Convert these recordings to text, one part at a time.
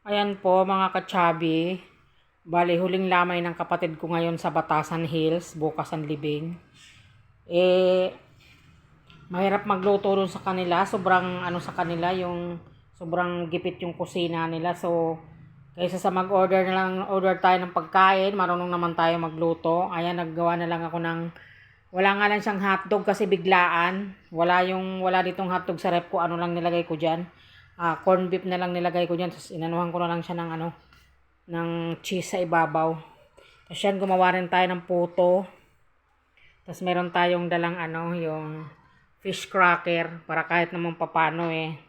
Ayan po mga kachabi. Bali, huling lamay ng kapatid ko ngayon sa Batasan Hills, bukas ang libing. Eh, mahirap magluto doon sa kanila. Sobrang ano sa kanila, yung sobrang gipit yung kusina nila. So, kaysa sa mag-order na lang, order tayo ng pagkain, marunong naman tayo magluto. Ayan, naggawa na lang ako ng, wala nga lang siyang hotdog kasi biglaan. Wala yung, wala ditong hotdog sa rep ko, ano lang nilagay ko dyan ah corn beef na lang nilagay ko dyan. Tapos inanuhan ko na lang siya ng ano, ng cheese sa ibabaw. Tapos yan, gumawa rin tayo ng puto. Tapos meron tayong dalang ano, yung fish cracker para kahit naman papano eh.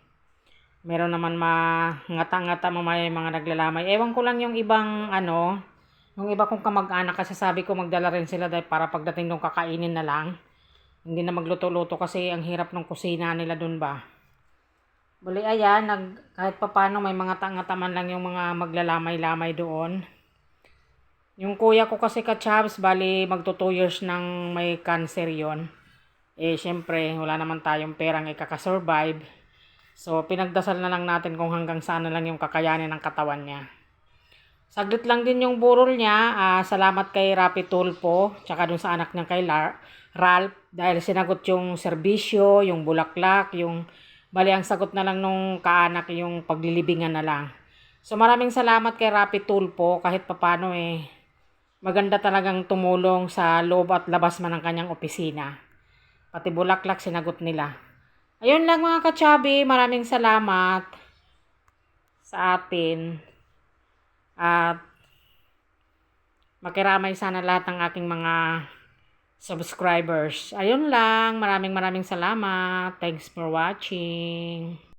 Meron naman mangata-ngata mamaya yung mga naglalamay. Ewan ko lang yung ibang ano, yung iba kong kamag-anak kasi sabi ko magdala rin sila dahil para pagdating nung kakainin na lang. Hindi na magluto-luto kasi ang hirap ng kusina nila dun ba. Bali ayan, nag, kahit papano may mga tangataman lang yung mga maglalamay-lamay doon. Yung kuya ko kasi ka-chabs, bali magto 2 years nang may cancer yon. Eh syempre, wala naman tayong perang ikakasurvive. So pinagdasal na lang natin kung hanggang saan na lang yung kakayanin ng katawan niya. Saglit lang din yung burol niya. Ah, salamat kay Rapi Tulpo, tsaka dun sa anak niya kay Ralph dahil sinagot yung serbisyo, yung bulaklak, yung Bali, ang sagot na lang nung kaanak yung paglilibingan na lang. So maraming salamat kay Rapi Tulpo kahit papano eh maganda talagang tumulong sa loob at labas man ng kanyang opisina. Pati bulaklak sinagot nila. Ayun lang mga kachabi, maraming salamat sa atin. At makiramay sana lahat ng aking mga subscribers. Ayun lang, maraming maraming salamat. Thanks for watching.